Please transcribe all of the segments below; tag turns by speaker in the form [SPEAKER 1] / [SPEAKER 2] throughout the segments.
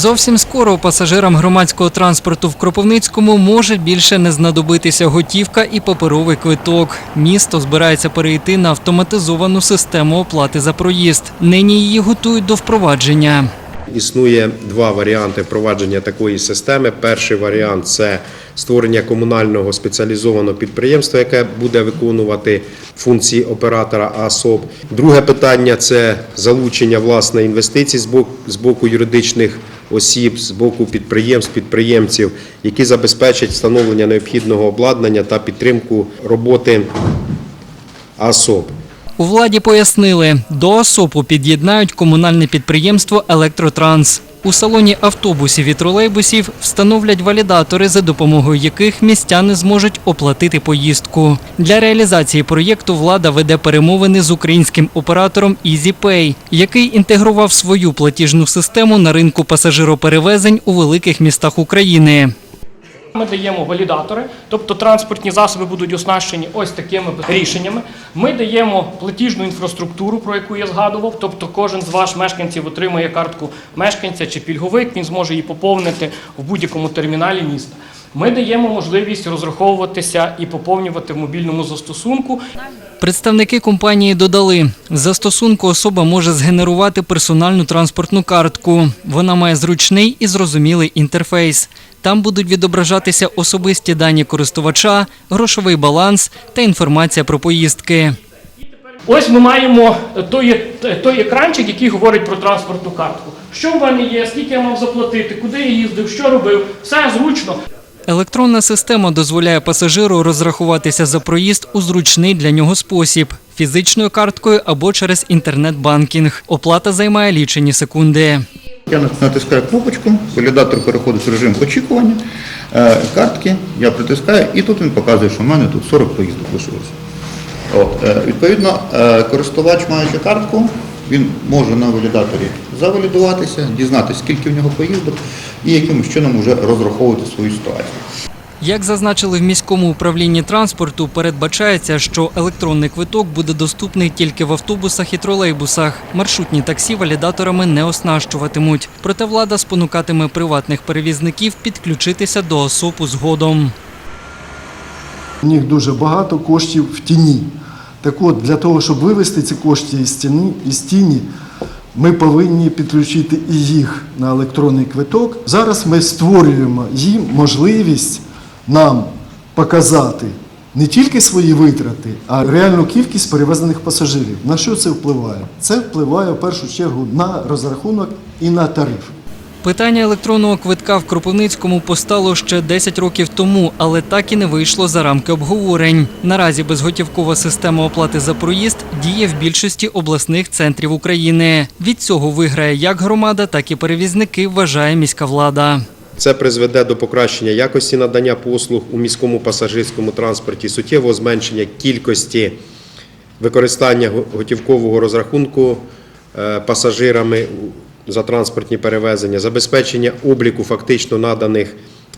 [SPEAKER 1] Зовсім скоро пасажирам громадського транспорту в Кропивницькому може більше не знадобитися готівка і паперовий квиток. Місто збирається перейти на автоматизовану систему оплати за проїзд. Нині її готують до впровадження.
[SPEAKER 2] Існує два варіанти впровадження такої системи. Перший варіант це створення комунального спеціалізованого підприємства, яке буде виконувати функції оператора АСОБ. Друге питання це залучення власне інвестицій з боку, з боку юридичних осіб, з боку підприємств, підприємців, які забезпечать встановлення необхідного обладнання та підтримку роботи АСОБ.
[SPEAKER 1] У владі пояснили, до ОСОПу під'єднають комунальне підприємство Електротранс. У салоні автобусів і тролейбусів встановлять валідатори, за допомогою яких містяни зможуть оплатити поїздку. Для реалізації проєкту влада веде перемовини з українським оператором EasyPay, який інтегрував свою платіжну систему на ринку пасажироперевезень у великих містах України.
[SPEAKER 3] Ми даємо валідатори, тобто транспортні засоби будуть оснащені ось такими рішеннями. Ми даємо платіжну інфраструктуру, про яку я згадував. Тобто, кожен з ваших мешканців отримує картку мешканця чи пільговик, він зможе її поповнити в будь-якому терміналі міста. Ми даємо можливість розраховуватися і поповнювати в мобільному застосунку.
[SPEAKER 1] Представники компанії додали, в застосунку особа може згенерувати персональну транспортну картку. Вона має зручний і зрозумілий інтерфейс. Там будуть відображатися особисті дані користувача, грошовий баланс та інформація про поїздки.
[SPEAKER 3] Ось ми маємо той, той екранчик, який говорить про транспортну картку. Що в мене є, скільки я мав заплатити, куди я їздив, що робив, все зручно.
[SPEAKER 1] Електронна система дозволяє пасажиру розрахуватися за проїзд у зручний для нього спосіб фізичною карткою або через інтернет-банкінг. Оплата займає лічені секунди.
[SPEAKER 4] Я натискаю кнопочку, валідатор переходить в режим очікування, е, картки, я притискаю, і тут він показує, що в мене тут 40 поїздок лишилося. От, е, відповідно, е, користувач, маючи картку, він може на валідаторі завалідуватися, дізнатися, скільки в нього поїздок, і якимось чином вже розраховувати свою ситуацію.
[SPEAKER 1] Як зазначили в міському управлінні транспорту, передбачається, що електронний квиток буде доступний тільки в автобусах і тролейбусах. Маршрутні таксі валідаторами не оснащуватимуть. Проте влада спонукатиме приватних перевізників підключитися до ОСОПу згодом.
[SPEAKER 5] У них дуже багато коштів в тіні. Так от, для того, щоб вивести ці кошти із тіні, із тіні, ми повинні підключити і їх на електронний квиток. Зараз ми створюємо їм можливість нам показати не тільки свої витрати, а реальну кількість перевезених пасажирів. На що це впливає? Це впливає в першу чергу на розрахунок і на тариф.
[SPEAKER 1] Питання електронного квитка в Кропивницькому постало ще 10 років тому, але так і не вийшло за рамки обговорень. Наразі безготівкова система оплати за проїзд діє в більшості обласних центрів України. Від цього виграє як громада, так і перевізники, вважає міська влада.
[SPEAKER 2] Це призведе до покращення якості надання послуг у міському пасажирському транспорті, суттєвого зменшення кількості використання готівкового розрахунку е, пасажирами за транспортні перевезення, забезпечення обліку фактично наданих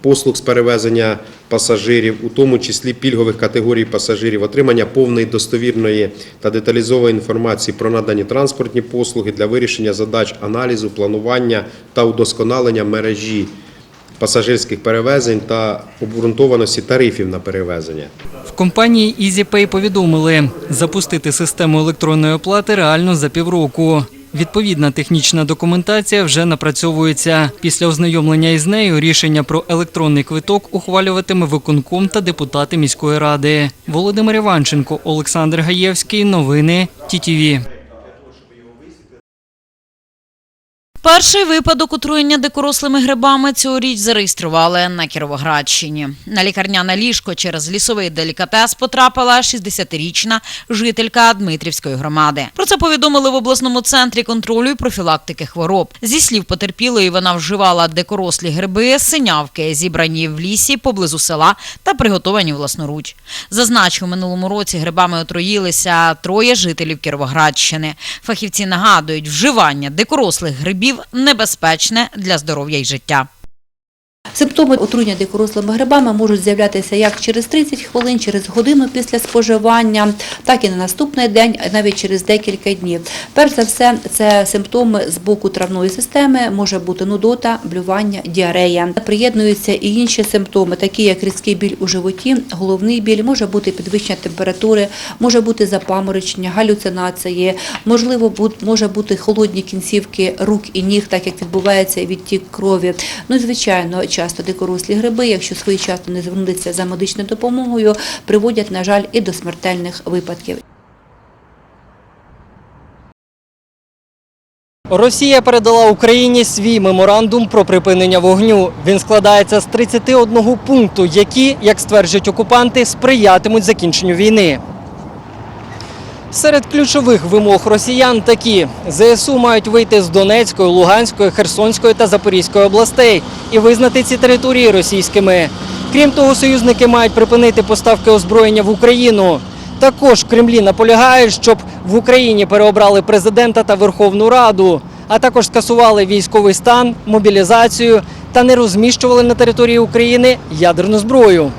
[SPEAKER 2] послуг з перевезення пасажирів, у тому числі пільгових категорій пасажирів, отримання повної достовірної та деталізованої інформації про надані транспортні послуги для вирішення задач аналізу, планування та удосконалення мережі пасажирських перевезень та обґрунтованості тарифів на перевезення.
[SPEAKER 1] В компанії EasyPay повідомили, запустити систему електронної оплати реально за півроку. Відповідна технічна документація вже напрацьовується. Після ознайомлення із нею рішення про електронний квиток ухвалюватиме виконком та депутати міської ради. Володимир Іванченко, Олександр Гаєвський. Новини ТІТІВІ.
[SPEAKER 6] Перший випадок отруєння дикорослими грибами цьогоріч зареєстрували на Кіровоградщині. На лікарняне ліжко через лісовий делікатес потрапила 60-річна жителька Дмитрівської громади. Про це повідомили в обласному центрі контролю і профілактики хвороб. Зі слів потерпілої, вона вживала дикорослі гриби, синявки, зібрані в лісі поблизу села та приготовані власноруч. Зазначу, в минулому році грибами отруїлися троє жителів Кіровоградщини. Фахівці нагадують, вживання дикорослих грибів небезпечне для здоров'я й життя.
[SPEAKER 7] Симптоми отруєння дикорослими грибами можуть з'являтися як через 30 хвилин, через годину після споживання, так і на наступний день, навіть через декілька днів. Перш за все, це симптоми з боку травної системи, може бути нудота, блювання, діарея. Приєднуються і інші симптоми, такі як різкий біль у животі, головний біль, може бути підвищення температури, може бути запаморочення, галюцинації, можливо, може бути холодні кінцівки рук і ніг, так як відбувається відтік крові. Ну звичайно, часто дикорослі гриби, якщо своєчасно не звернутися за медичною допомогою, приводять, на жаль, і до смертельних випадків.
[SPEAKER 8] Росія передала Україні свій меморандум про припинення вогню. Він складається з 31 пункту, які, як стверджують окупанти, сприятимуть закінченню війни. Серед ключових вимог росіян такі: ЗСУ мають вийти з Донецької, Луганської, Херсонської та Запорізької областей і визнати ці території російськими. Крім того, союзники мають припинити поставки озброєння в Україну. Також Кремлі наполягають, щоб в Україні переобрали президента та Верховну Раду, а також скасували військовий стан, мобілізацію та не розміщували на території України ядерну зброю.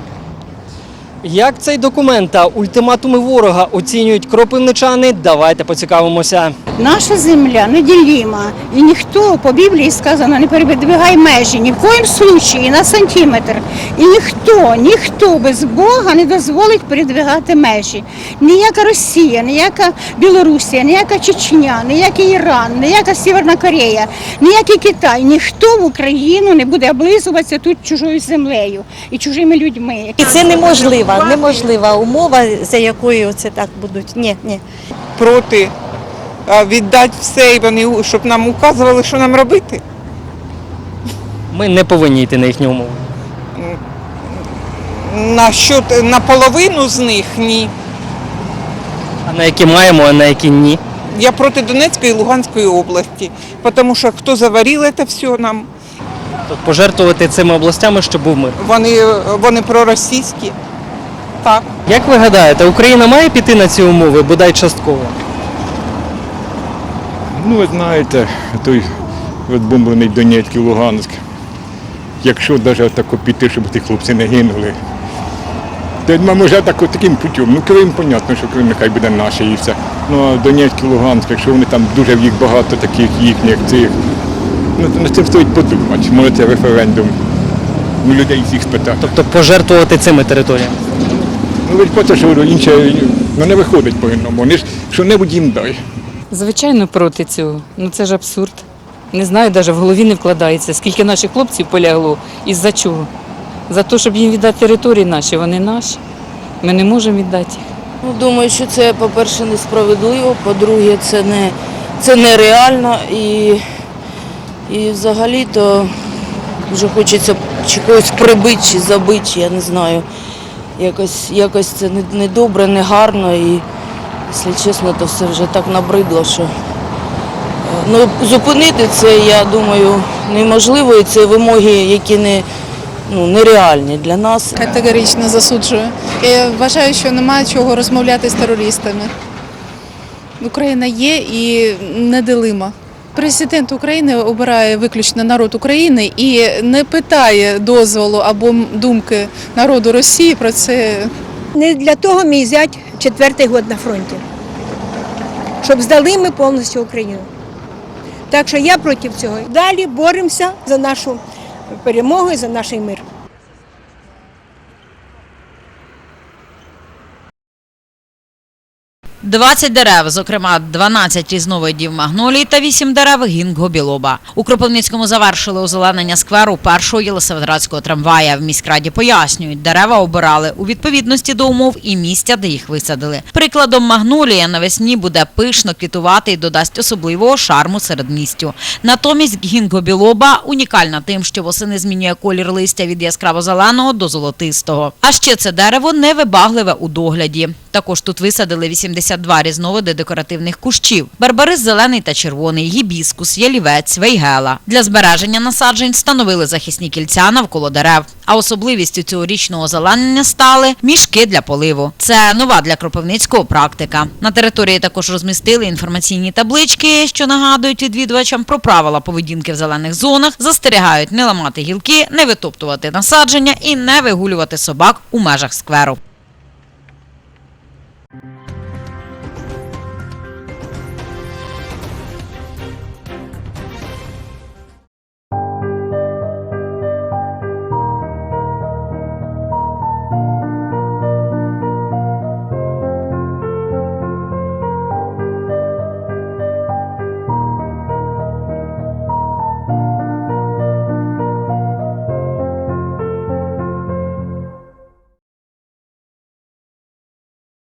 [SPEAKER 8] Як цей документ та ультиматуми ворога оцінюють кропивничани, давайте поцікавимося.
[SPEAKER 9] Наша земля неділіма, і ніхто по Біблії сказано не передвигай межі ні в коїм случаї на сантиметр. І ніхто, ніхто без Бога не дозволить передвигати межі. Ніяка Росія, ніяка Білорусія, ніяка Чечня, ніякий Іран, ніяка Сєвєрна Корея, ніякий Китай, ніхто в Україну не буде облизуватися тут чужою землею і чужими людьми.
[SPEAKER 10] І це неможлива, неможлива умова, за якою це так будуть. Ні, ні.
[SPEAKER 11] проти віддати все, і вони щоб нам указували, що нам робити.
[SPEAKER 8] Ми не повинні йти на їхню умову.
[SPEAKER 11] На що наполовину з них ні.
[SPEAKER 8] А на які маємо, а на які ні.
[SPEAKER 11] Я проти Донецької і Луганської області, тому що хто заварив це все нам,
[SPEAKER 8] Тобто пожертвувати цими областями, щоб був мир.
[SPEAKER 11] вони, вони проросійські. Так.
[SPEAKER 8] Як ви гадаєте, Україна має піти на ці умови, бодай частково?
[SPEAKER 12] Ну, ви знаєте, той розбомблений Донецьк і Луганськ. Якщо навіть так піти, щоб ті хлопці не гинули. То ми може так, таким путем. Ну, Крим, понятно, що Крим нехай буде наш і все. Ну а Донецьк і Луганськ, якщо вони там дуже в їх багато таких їхніх цих. Ну, над цим стоїть подумати. Може це референдум. У людей всіх спитати.
[SPEAKER 8] Тобто пожертвувати цими територіями.
[SPEAKER 12] Ж що інше ну, не виходить по-іному. Вони ж що-небудь їм дай.
[SPEAKER 13] Звичайно, проти цього. Ну це ж абсурд. Не знаю, навіть в голові не вкладається, скільки наших хлопців полягло і за чого. За те, щоб їм віддати території наші, вони наші. Ми не можемо віддати їх.
[SPEAKER 10] Ну, думаю, що це, по-перше, несправедливо, по-друге, це не це нереально і, і взагалі-то вже хочеться чи когось прибити, чи забити, я не знаю. Якось, якось це не, не гарно і, якщо чесно, то все вже так набридло, що е, ну, зупинити це, я думаю, неможливо, і це вимоги, які не, ну, нереальні для нас.
[SPEAKER 9] Категорично засуджую. Я вважаю, що немає чого розмовляти з терористами. Україна є і неделима. Президент України обирає виключно народ України і не питає дозволу або думки народу Росії про це.
[SPEAKER 10] Не для того мій зять четвертий год на фронті, щоб здали ми повністю Україну. Так що я проти цього. Далі боремося за нашу перемогу і за наш мир.
[SPEAKER 6] – 20 дерев, зокрема 12 різновидів магнолій та 8 дерев гінго-білоба. У Кропивницькому завершили озеленення скверу першого єлисаветградського трамвая. В міськраді пояснюють, дерева обирали у відповідності до умов і місця, де їх висадили. Прикладом магнолія навесні буде пишно квітувати і додасть особливого шарму серед містю. Натомість гінго-білоба унікальна тим, що восени змінює колір листя від яскраво-зеленого до золотистого. А ще це дерево невибагливе у догляді. Також тут висадили 82 різновиди декоративних кущів: барбарис зелений та червоний, гібіскус, ялівець, вейгела. Для збереження насаджень встановили захисні кільця навколо дерев. А особливістю цьогорічного озеленення стали мішки для поливу. Це нова для Кропивницького практика. На території також розмістили інформаційні таблички, що нагадують відвідувачам про правила поведінки в зелених зонах, застерігають не ламати гілки, не витоптувати насадження і не вигулювати собак у межах скверу.